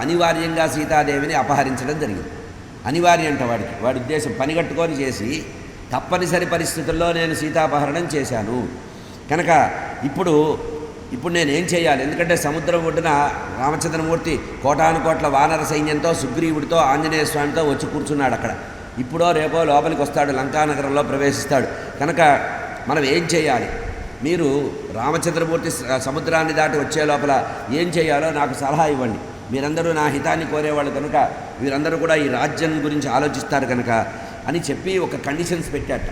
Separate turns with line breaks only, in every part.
అనివార్యంగా సీతాదేవిని అపహరించడం జరిగింది. అనివార్యం అంట వాడికి. వాడి ఉద్దేశం పని కట్టుకొని చేసి తప్పనిసరి పరిస్థితుల్లో నేను సీతాపహరణం చేశాను. కనుక ఇప్పుడు ఇప్పుడు నేను ఏం చేయాలి? ఎందుకంటే సముద్రం ఒడ్డున రామచంద్రమూర్తి కోటాను కోట్ల వానర సైన్యంతో సుగ్రీవుడితో ఆంజనేయ స్వామితో వచ్చి కూర్చున్నాడు అక్కడ. ఇప్పుడో రేపో లోపలికి వస్తాడు లంకానగరంలో ప్రవేశిస్తాడు. కనుక మనం ఏం చేయాలి? మీరు రామచంద్రమూర్తి సముద్రాన్ని దాటి వచ్చే లోపల ఏం చేయాలో నాకు సలహా ఇవ్వండి. మీరందరూ నా హితాన్ని కోరేవాళ్ళు కనుక వీరందరూ కూడా ఈ రాజ్యం గురించి ఆలోచిస్తారు కనుక అని చెప్పి ఒక కండిషన్స్ పెట్టాట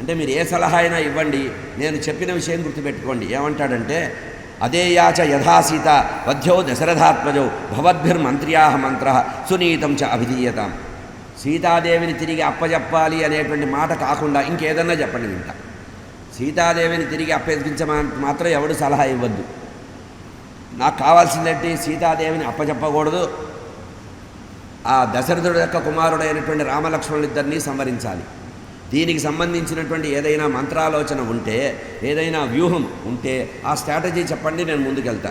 అంటే మీరు ఏ సలహా అయినా ఇవ్వండి నేను చెప్పిన విషయం గుర్తుపెట్టుకోండి. ఏమంటాడంటే అదే యాచ యథాసీత వధ్యో దశరథాత్మజౌ భవద్భిర్మంత్ర్యా మంత్ర సునీతం చ అభిధీయతాం. సీతాదేవిని తిరిగి అప్పజెప్పాలి అనేటువంటి మాట కాకుండా ఇంకేదన్నా చెప్పండి వింటా. సీతాదేవిని తిరిగి అప్పగించ మాత్రం ఎవడు సలహా ఇవ్వద్దు. నాకు కావాల్సిందంటే? సీతాదేవిని అప్పచెప్పకూడదు ఆ దశరథుడు యొక్క కుమారుడైనటువంటి రామలక్ష్మణులిద్దరినీ సంవరించాలి. దీనికి సంబంధించినటువంటి ఏదైనా మంత్రాలోచన ఉంటే ఏదైనా వ్యూహం ఉంటే ఆ స్ట్రాటజీ చెప్పండి నేను ముందుకెళ్తా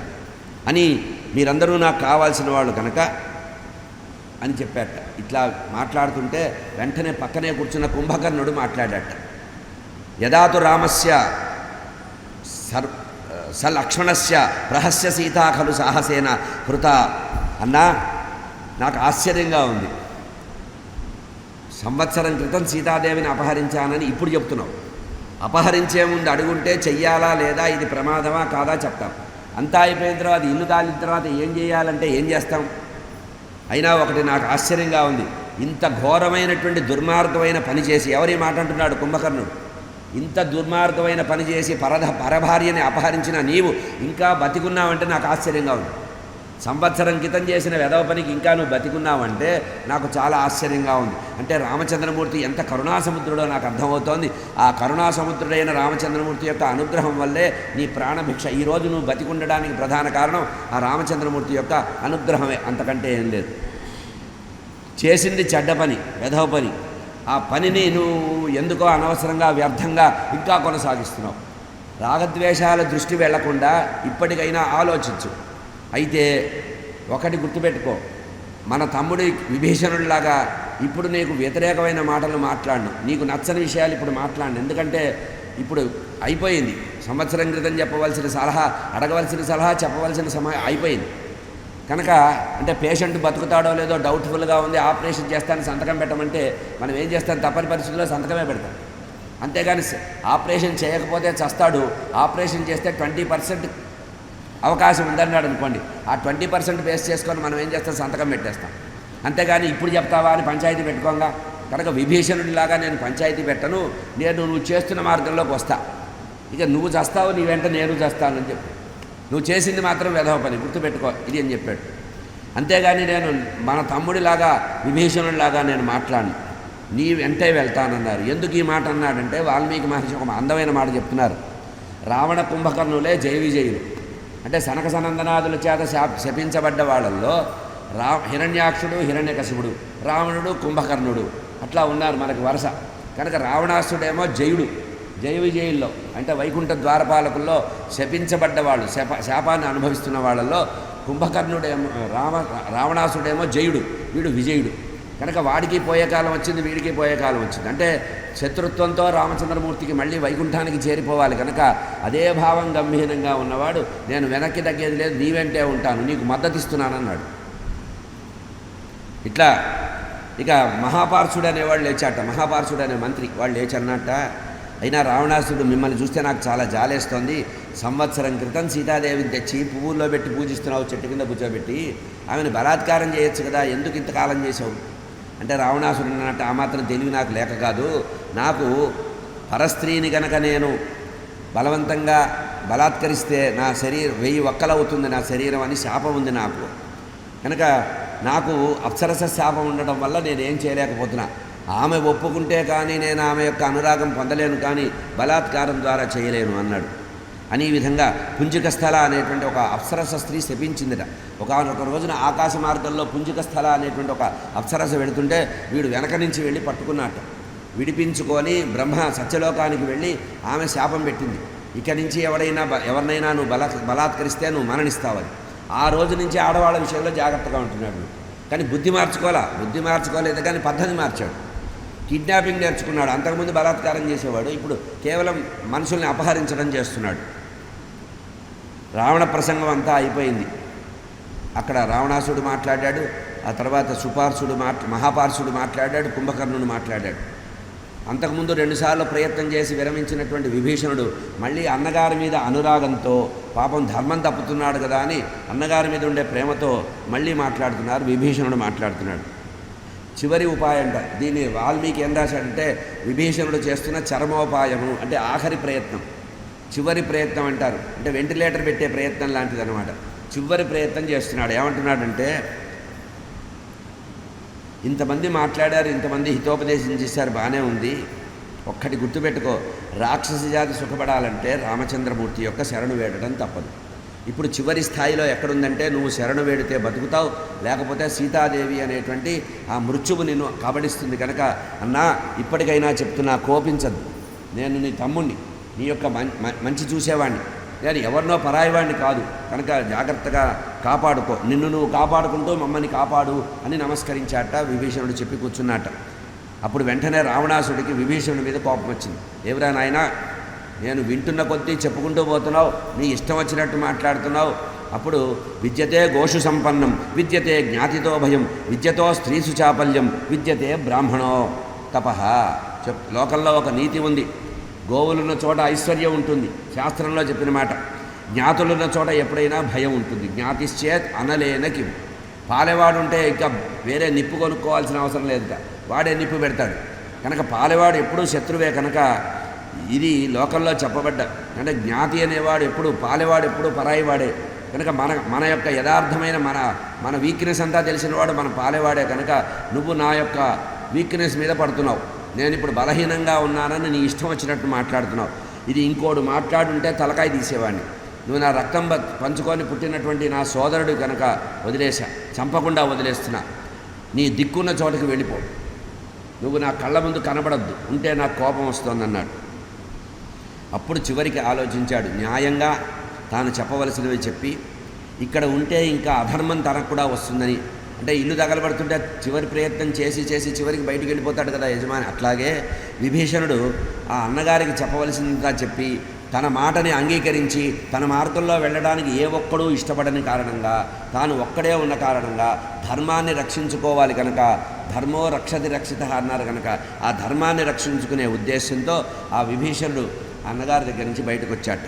అని మీరందరూ నాకు కావాల్సిన వాళ్ళు కనుక అని చెప్పాట ఇట్లా మాట్లాడుతుంటే వెంటనే పక్కనే కూర్చున్న కుంభకర్ణుడు మాట్లాడాట యదాతు రామస్య సర్ సలక్ష్మణస్య రహస్య సీతా ఖలు సాహసేన హృత. అన్నా నాకు ఆశ్చర్యంగా ఉంది. సంవత్సరం క్రితం సీతాదేవిని అపహరించానని ఇప్పుడు చెప్తున్నావు. అపహరించే ముందు అడుగుంటే చెయ్యాలా లేదా ఇది ప్రమాదమా కాదా చెప్తాం. అంతా అయిపోయిన తర్వాత ఇల్లు కాలిన తర్వాత ఏం చేయాలంటే ఏం చేస్తాం? అయినా ఒకటి నాకు ఆశ్చర్యంగా ఉంది. ఇంత ఘోరమైనటువంటి దుర్మార్గమైన పని చేసి ఎవరి మాట అంటున్నాడు కుంభకర్ణుడు? ఇంత దుర్మార్గమైన పని చేసి పరధ పరభార్యని అపహరించిన నీవు ఇంకా బతికున్నావంటే నాకు ఆశ్చర్యంగా ఉంది. సంవత్సరం క్రితం చేసిన వెధవ పనికి ఇంకా నువ్వు బతికున్నావంటే నాకు చాలా ఆశ్చర్యంగా ఉంది. అంటే రామచంద్రమూర్తి ఎంత కరుణాసముద్రుడో నాకు అర్థమవుతోంది. ఆ కరుణాసముద్రుడైన రామచంద్రమూర్తి యొక్క అనుగ్రహం వల్లే నీ ప్రాణభిక్ష ఈరోజు నువ్వు బతికుండడానికి ప్రధాన కారణం ఆ రామచంద్రమూర్తి యొక్క అనుగ్రహమే. అంతకంటే ఏం లేదు. చేసింది చెడ్డ పని వెధవ పని. ఆ పనిని నువ్వు ఎందుకో అనవసరంగా వ్యర్థంగా ఇంకా కొనసాగిస్తున్నావు. రాగద్వేషాల దృష్టి వెళ్ళకుండా ఇప్పటికైనా ఆలోచించు. అయితే ఒకటి గుర్తుపెట్టుకో. మన తమ్ముడి విభీషణుడిలాగా ఇప్పుడు నీకు వ్యతిరేకమైన మాటలు మాట్లాడను. నీకు నచ్చని విషయాలు ఇప్పుడు మాట్లాడను. ఎందుకంటే ఇప్పుడు అయిపోయింది. సంవత్సరం క్రితం చెప్పవలసిన సలహా అడగవలసిన సలహా చెప్పవలసిన సమయం అయిపోయింది. కనుక అంటే పేషెంట్ బతుకుతాడో లేదో డౌట్ఫుల్గా ఉంది ఆపరేషన్ చేస్తాను సంతకం పెట్టమంటే మనం ఏం చేస్తాం? తప్పని పరిస్థితుల్లో సంతకమే పెడతాం. అంతేగాని ఆపరేషన్ చేయకపోతే చస్తాడు ఆపరేషన్ చేస్తే ట్వంటీ పర్సెంట్ అవకాశం ఉందన్నాడు అనుకోండి ఆ ట్వంటీ పర్సెంట్ బేస్ చేసుకొని మనం ఏం చేస్తాం? సంతకం పెట్టేస్తాం. అంతేగాని ఇప్పుడు చెప్తావా అని పంచాయతీ పెట్టుకోగా. కనుక విభీషణుడిలాగా నేను పంచాయతీ పెట్టను నేను నువ్వు చేస్తున్న మార్గంలోకి వస్తా. ఇక నువ్వు చేస్తావు నీ వెంట నేను చేస్తానని చెప్పి. నువ్వు చేసింది మాత్రం వెధవ పని గుర్తుపెట్టుకో ఇది అని చెప్పాడు. అంతేగాని నేను మన తమ్ముడిలాగా విభీషణుడిలాగా నేను మాట్లాడను. నీ వెంటే వెళ్తానన్నారు. ఎందుకు ఈ మాట అన్నాడంటే వాల్మీకి మహర్షి ఒక అందమైన మాట చెప్తున్నారు. రావణ కుంభకర్ణులే జయ విజయులు. అంటే సనక సనందనాథుల చేత శాప శపించబడ్డ వాళ్ళల్లో రా హిరణ్యాక్షుడు హిరణ్యకశివుడు రావణుడు కుంభకర్ణుడు అట్లా ఉన్నారు మనకు వరుస. కనుక రావణాసుడేమో జయుడు. జయ విజయుల్లో అంటే వైకుంఠ ద్వారపాలకుల్లో శపించబడ్డవాళ్ళు శప శాపాన్ని అనుభవిస్తున్న వాళ్ళల్లో కుంభకర్ణుడేమో రామ రావణాసుడేమో జయుడు వీడు విజయుడు. కనుక వాడికి పోయే కాలం వచ్చింది వీడికి పోయే కాలం వచ్చింది. అంటే శత్రుత్వంతో రామచంద్రమూర్తికి మళ్ళీ వైకుంఠానికి చేరిపోవాలి కనుక అదే భావం గంభీరంగా ఉన్నవాడు నేను వెనక్కి తగ్గేది లేదు నీవెంటే ఉంటాను నీకు మద్దతు ఇస్తున్నానన్నాడు ఇట్లా ఇక మహాపార్షుడు అనేవాడు లేచాట మహాపార్షుడు అనే మంత్రి వాళ్ళు లేచన్నట్ట అయినా రావణాసుడు మిమ్మల్ని చూస్తే నాకు చాలా జాలేస్తోంది. సంవత్సరం క్రితం సీతాదేవిని తెచ్చి పువ్వుల్లో పెట్టి పూజిస్తున్నావు చెట్టు కింద కూర్చోబెట్టి. ఆమెను బలాత్కారం చేయొచ్చు కదా ఎందుకు ఇంతకాలం చేసావు అంటే రావణాసుడు అన్నట్టు ఆ మాత్రం తెలివి నాకు లేక కాదు. నాకు పరస్త్రీని గనక నేను బలవంతంగా బలాత్కరిస్తే నా శరీరం వెయ్యి ఒక్కలవుతుంది నా శరీరం అని శాపం ఉంది నాకు. కనుక నాకు అప్సరస శాపం ఉండడం వల్ల నేను ఏం చేయలేకపోతున్నా. ఆమె ఒప్పుకుంటే కానీ నేను ఆమె యొక్క అనురాగం పొందలేను కానీ బలాత్కారం ద్వారా చేయలేను అన్నాడు. అని ఈ విధంగా పుంజుక స్థల అనేటువంటి ఒక అప్సరస స్త్రీ శపించిందిట. ఒకనొక రోజున ఆకాశ మార్గంలో పుంజిక స్థల అనేటువంటి ఒక అప్సరస వెళుతుంటే వీడు వెనక నుంచి వెళ్ళి పట్టుకున్నట్ట విడిపించుకొని బ్రహ్మ సత్యలోకానికి వెళ్ళి ఆమె శాపం పెట్టింది. ఇక నుంచి ఎవడైనా బ- ఎవరినైనా నువ్వు బల బలాత్కరిస్తే నువ్వు మరణిస్తావని ఆ రోజు నుంచి ఆడవాళ్ళ విషయంలో జాగ్రత్తగా ఉంటున్నాడు కానీ బుద్ధి మార్చుకోవాలా? బుద్ధి మార్చుకోలేదు కానీ పద్ధతి మార్చాడు. కిడ్నాపింగ్ నేర్చుకున్నాడు. అంతకుముందు బలాత్కారం చేసేవాడు. ఇప్పుడు కేవలం మనుషుల్ని అపహరించడం చేస్తున్నాడు. రావణ ప్రసంగం అంతా అయిపోయింది. అక్కడ రావణాసుడు మాట్లాడాడు. ఆ తర్వాత సుపార్సుడు మాట్ మహాపార్సుడు మాట్లాడాడు. కుంభకర్ణుడు మాట్లాడాడు. అంతకుముందు రెండుసార్లు ప్రయత్నం చేసి విరమించినటువంటి విభీషణుడు మళ్ళీ అన్నగారి మీద అనురాగంతో పాపం ధర్మం తప్పుతున్నాడు కదా అని అన్నగారి మీద ఉండే ప్రేమతో మళ్ళీ మాట్లాడుతున్నారు. విభీషణుడు మాట్లాడుతున్నాడు. చివరి ఉపాయం అంట దీన్ని వాల్మీకి ఏం రాశాడంటే విభీషణుడు చేస్తున్న చరమోపాయము అంటే ఆఖరి ప్రయత్నం. చివరి ప్రయత్నం అంటారు. అంటే వెంటిలేటర్ పెట్టే ప్రయత్నం లాంటిది అనమాట చివరి ప్రయత్నం చేస్తున్నాడు. ఏమంటున్నాడంటే ఇంతమంది మాట్లాడారు ఇంతమంది హితోపదేశం చేశారు బాగానే ఉంది. ఒక్కటి గుర్తుపెట్టుకో. రాక్షసి జాతి సుఖపడాలంటే రామచంద్రమూర్తి యొక్క శరణు వేడటం తప్పదు. ఇప్పుడు చివరి స్థాయిలో ఎక్కడుందంటే నువ్వు శరణు వేడితే బతుకుతావు లేకపోతే సీతాదేవి అనేటువంటి ఆ మృత్యువు నిన్ను కబడిస్తుంది కనుక అన్నా ఇప్పటికైనా చెప్తున్నా కోపించద్దు నేను నీ తమ్ముణ్ణి నీ యొక్క మం- మంచి చూసేవాడిని నేను ఎవరినో పరాయివాడిని కాదు. కనుక జాగ్రత్తగా కాపాడుకో. నిన్ను నువ్వు కాపాడుకుంటూ మమ్మల్ని కాపాడు అని నమస్కరించాట విభీషణుడు చెప్పి కూర్చున్నట. అప్పుడు వెంటనే రావణాసుడికి విభీషణుడి మీద కోపం వచ్చింది. ఎవరా నాయనా నేను వింటున్న కొద్దీ చెప్పుకుంటూ పోతున్నావు నీ ఇష్టం వచ్చినట్టు మాట్లాడుతున్నావు. అప్పుడు విద్యతే గోషు సంపన్నం విద్యతే జ్ఞాతితో భయం విద్యతో స్త్రీసు చాపల్యం విద్యతే బ్రాహ్మణో తపహ చెప్ లోకంలో ఒక నీతి ఉంది. గోవులున్న చోట ఐశ్వర్యం ఉంటుంది శాస్త్రంలో చెప్పిన మాట. జ్ఞాతులున్న చోట ఎప్పుడైనా భయం ఉంటుంది. జ్ఞాతిశ్చేత్ అనలేనకి పాలెవాడు ఉంటే ఇంకా వేరే నిప్పు కొనుక్కోవాల్సిన అవసరం లేదుట. వాడే నిప్పు పెడతాడు. కనుక పాలెవాడు ఎప్పుడూ శత్రువే కనుక ఇది లోకంలో చెప్పబడ్డ. అంటే జ్ఞాతి అనేవాడు ఎప్పుడు పాలెవాడు ఎప్పుడు పరాయివాడే కనుక మన మన యొక్క యథార్థమైన మన మన వీక్నెస్ అంతా తెలిసినవాడు మన పాలేవాడే. కనుక నువ్వు నా యొక్క వీక్నెస్ మీద పడుతున్నావు. నేను ఇప్పుడు బలహీనంగా ఉన్నానని నీ ఇష్టం వచ్చినట్టు మాట్లాడుతున్నావు. ఇది ఇంకోడు మాట్లాడుంటే తలకాయ తీసేవాడిని. నువ్వు నా రక్తం పంచుకొని పుట్టినటువంటి నా సోదరుడు కనుక వదిలేశా. చంపకుండా వదిలేస్తున్నా. నీ దిక్కున్న చోటకి వెళ్ళిపో. నువ్వు నా కళ్ళ ముందు కనబడద్దు. ఉంటే నాకు కోపం వస్తుందన్నాడు. అప్పుడు చివరికి ఆలోచించాడు న్యాయంగా తాను చెప్పవలసినవి చెప్పి ఇక్కడ ఉంటే ఇంకా అధర్మం తనకు కూడా వస్తుందని. అంటే ఇల్లు తగలబడుతుంటే చివరి ప్రయత్నం చేసి చేసి చివరికి బయటికి వెళ్ళిపోతాడు కదా యజమాని. అట్లాగే విభీషణుడు ఆ అన్నగారికి చెప్పవలసిందిగా చెప్పి తన మాటని అంగీకరించి తన మార్గంలో వెళ్ళడానికి ఏ ఒక్కడూ ఇష్టపడని కారణంగా తాను ఒక్కడే ఉన్న కారణంగా ధర్మాన్ని రక్షించుకోవాలి కనుక ధర్మో రక్షతి రక్షిత అన్నారు కనుక ఆ ధర్మాన్ని రక్షించుకునే ఉద్దేశంతో ఆ విభీషణుడు అన్నగారి దగ్గర నుంచి బయటకు వచ్చాట